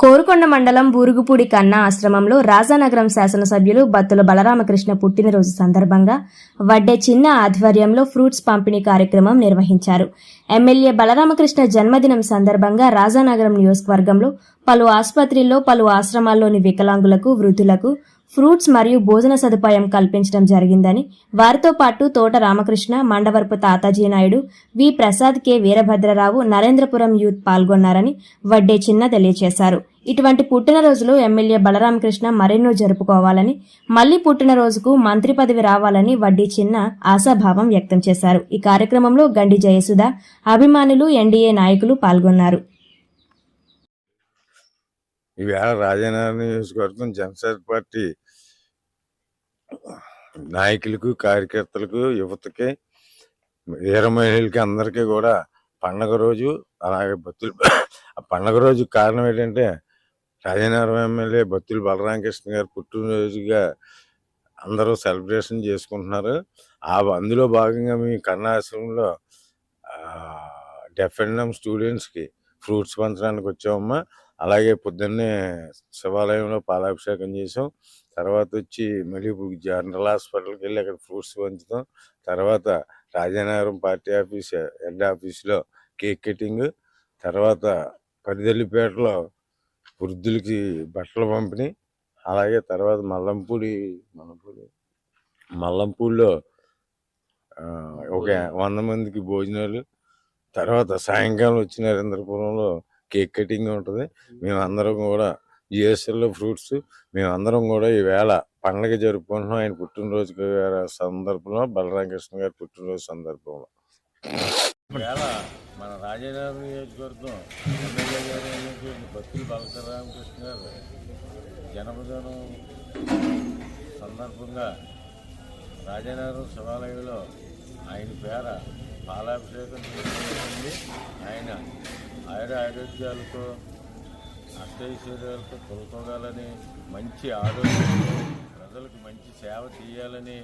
కోరుకొండ మండలం బూరుగుపూడి కన్నా ఆశ్రమంలో రాజానగరం శాసనసభ్యులు బత్తుల బలరామకృష్ణ పుట్టినరోజు సందర్భంగా వడ్డే చిన్న ఆధ్వర్యంలో ఫ్రూట్స్ పంపిణీ కార్యక్రమం నిర్వహించారు. ఎమ్మెల్యే బలరామకృష్ణ జన్మదినం సందర్భంగా రాజానగరం నియోజకవర్గంలో పలు ఆసుపత్రుల్లో పలు ఆశ్రమాల్లోని వికలాంగులకు వృద్ధులకు ఫ్రూట్స్ మరియు భోజన సదుపాయం కల్పించడం జరిగిందని వారితో పాటు Thota Ramakrishna Mandavarapu Tatajee Naidu V. Prasad K. Veerabhadrarao Narendrapuram youth పాల్గొన్నారని వడ్డే చిన్న తెలియజేశారు ఇటువంటి పుట్టినరోజులు ఎమ్మెల్యే బలరామకృష్ణ మరెన్నో జరుపుకోవాలని మళ్ళీ పుట్టినరోజుకు మంత్రి పదవి రావాలని వడ్డీ చిన్న ఆశాభావం వ్యక్తం చేశారు. ఈ కార్యక్రమంలో గండి జయసుధ అభిమానులు ఎన్డీఏ నాయకులు పాల్గొన్నారు. ఈవేళ రాజనగరం నియోజకవర్గం జనసేన పార్టీ నాయకులకు కార్యకర్తలకు యువతకి వీర మహిళలకి అందరికీ కూడా పండగ రోజు అలాగే బత్తులు ఆ పండగ రోజు కారణం ఏంటంటే రాజనగరం ఎమ్మెల్యే బత్తులు బలరామకృష్ణ గారు పుట్టినరోజుగా అందరూ సెలబ్రేషన్ చేసుకుంటున్నారు. ఆ అందులో భాగంగా మీ కన్నాశ్రమంలో డెఫెండమ్ స్టూడెంట్స్కి ఫ్రూట్స్ పంచడానికి వచ్చామమ్మా. అలాగే పొద్దున్నే శివాలయంలో పాలాభిషేకం చేసాం. తర్వాత వచ్చి మళ్ళీ ఇప్పుడు జనరల్ హాస్పిటల్కి వెళ్ళి అక్కడ ఫ్రూట్స్ పంచుతాం. తర్వాత రాజానగరం పార్టీ ఆఫీస్ హెడ్ ఆఫీస్లో కేక్ కటింగ్. తర్వాత పరిదల్లిపేటలో వృద్ధులకి బట్టలు పంపిణీ. అలాగే తర్వాత మల్లంపూడి మల్లంపూడి మల్లంపూడిలో ఒక వంద మందికి భోజనాలు. తర్వాత సాయంకాలం వచ్చి నరేంద్రపురంలో కేక్ కటింగ్ ఉంటుంది. మేమందరం కూడా జిఎస్ఎల్లో ఫ్రూట్స్ మేమందరం కూడా ఈవేళ పండగ జరుపుకుంటున్నాం. ఆయన పుట్టినరోజు సందర్భంలో బలరామకృష్ణ గారి పుట్టినరోజు సందర్భంలో. ఈవేళ మన రాజనగరం నియోజకవర్గం ఎమ్మెల్యే గారు అయినటువంటి భక్తులు బలరామకృష్ణ గారు జన్మదినం సందర్భంగా రాజనగరం శివాలయంలో ఆయన పేర పాలాభిషేకం ఆయన ఆయుర ఆరోగ్యాలతో అష్టైశ్వర్యాలతో తొలతోగాలని మంచి ఆరోగ్యంతో ప్రజలకు మంచి సేవ చేయాలని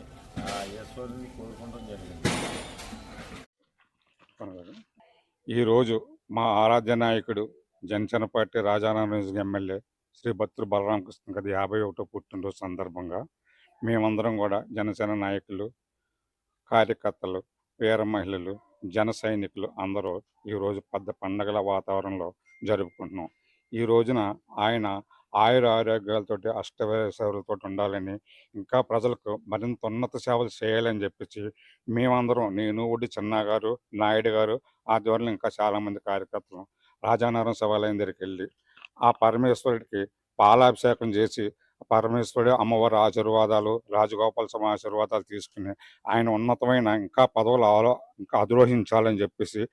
ఆ ఈశ్వరుని కోరుకోవడం జరిగింది. ఈరోజు మా ఆరాధ్య నాయకుడు జనసేన పార్టీ రాజానారాయణ ఎమ్మెల్యే శ్రీ భక్తులు బలరామకృష్ణ గది యాభై ఒకటో పుట్టినరోజు సందర్భంగా మేమందరం కూడా జనసేన నాయకులు కార్యకర్తలు వీర మహిళలు జన సైనికులు అందరూ ఈరోజు పెద్ద పండగల వాతావరణంలో జరుపుకుంటున్నాం. ఈ రోజున ఆయన ఆయుర ఆరోగ్యాలతోటి అష్టవేశ్వరులతో ఉండాలని ఇంకా ప్రజలకు మరింత ఉన్నత సేవలు చేయాలని చెప్పేసి మేమందరం నేను ఒడ్డి చిన్న గారు నాయుడు గారు ఆధ్వర్యంలో ఇంకా చాలామంది కార్యకర్తలు రాజానగరం శివాలయం దగ్గరికి వెళ్ళి ఆ పరమేశ్వరుడికి పాలాభిషేకం చేసి పరమేశ్వరుడు అమ్మవారి ఆశీర్వాదాలు రాజగోపాల స్వామి ఆశీర్వాదాలు తీసుకుని ఆయన ఉన్నతమైన ఇంకా పదవులు ఆలో ఇంకా అధిరోహించాలని చెప్పేసి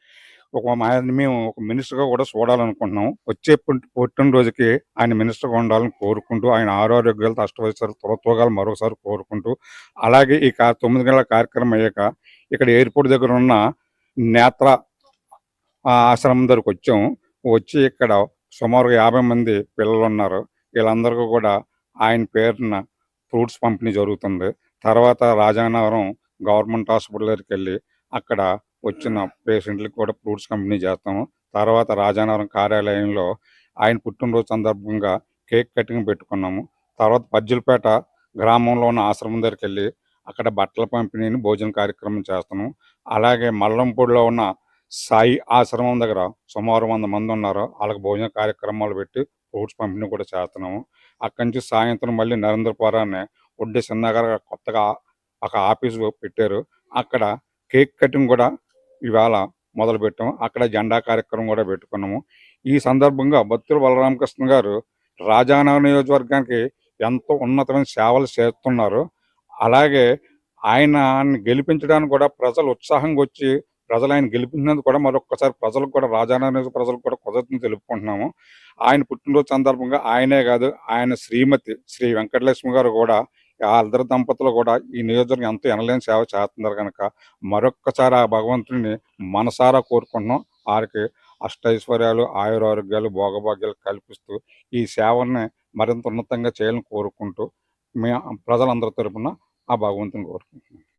ఒక మేము ఒక మినిస్టర్గా కూడా చూడాలనుకుంటున్నాం. వచ్చే పుట్టినరోజుకి ఆయన మినిస్టర్గా ఉండాలని కోరుకుంటూ ఆయన ఆరోగ్యాలతో అష్టవైశ్వరు త్వరత్వగాలు మరోసారి కోరుకుంటూ అలాగే ఈ కార్ తొమ్మిది గంటల కార్యక్రమం అయ్యాక ఇక్కడ ఎయిర్పోర్ట్ దగ్గర ఉన్న నేత్ర ఆశ్రమం దగ్గరకు వచ్చాం. వచ్చి ఇక్కడ సుమారు యాభై మంది పిల్లలు ఉన్నారు వీళ్ళందరికీ కూడా ఆయన పేరున ఫ్రూట్స్ పంపిణీ జరుగుతుంది. తర్వాత రాజానగరం గవర్నమెంట్ హాస్పిటల్ దగ్గరికి వెళ్ళి అక్కడ వచ్చిన పేషెంట్లకు కూడా ఫ్రూట్స్ పంపిణీ చేస్తాము. తర్వాత రాజానగరం కార్యాలయంలో ఆయన పుట్టినరోజు సందర్భంగా కేక్ కటింగ్ పెట్టుకున్నాము. తర్వాత పజ్జులపేట గ్రామంలో ఉన్న ఆశ్రమం దగ్గరికి వెళ్ళి అక్కడ బట్టల పంపిణీని భోజన కార్యక్రమం చేస్తాము. అలాగే మల్లంపూడిలో ఉన్న సాయి ఆశ్రమం దగ్గర సుమారు వంద మంది ఉన్నారు. వాళ్ళకి భోజన కార్యక్రమాలు పెట్టి ఫ్రూట్స్ పంపిణీ కూడా చేస్తున్నాము. అక్కడి నుంచి సాయంత్రం మళ్ళీ నరేంద్రపురాన్ని ఒడ్డి సిన్నగర్ కొత్తగా ఒక ఆఫీస్ పెట్టారు. అక్కడ కేక్ కటింగ్ కూడా ఇవాళ మొదలు పెట్టాము అక్కడ జెండా కార్యక్రమం కూడా పెట్టుకున్నాము. ఈ సందర్భంగా భక్తులు బలరామకృష్ణ గారు రాజానగర్ నియోజకవర్గానికి ఎంతో ఉన్నతమైన సేవలు చేస్తున్నారు. అలాగే ఆయన గెలిపించడానికి కూడా ప్రజలు ఉత్సాహంగా వచ్చి ప్రజలు ఆయన గెలిపినందుకు కూడా మరొకసారి ప్రజలకు కూడా రాజానగర్ ప్రజలకు కూడా కృతజ్ఞతలు తెలుపుకుంటున్నాము. ఆయన పుట్టినరోజు సందర్భంగా ఆయనే కాదు ఆయన శ్రీమతి శ్రీ వెంకటలక్ష్మి గారు కూడా ఆ ఇద్దరు దంపతులు కూడా ఈ నియోజకవర్గం ఎంతో ఎనలేని సేవ చేస్తున్నారు కనుక మరొక్కసారి ఆ భగవంతుని మనసారా కోరుకుంటున్నాం. వారికి అష్టైశ్వర్యాలు ఆయురారోగ్యాలు భోగభాగ్యాలు కల్పిస్తూ ఈ సేవల్ని మరింత ఉన్నతంగా చేయాలని కోరుకుంటూ మే ప్రజలందరి తరపున ఆ భగవంతుని కోరుకుంటున్నాం.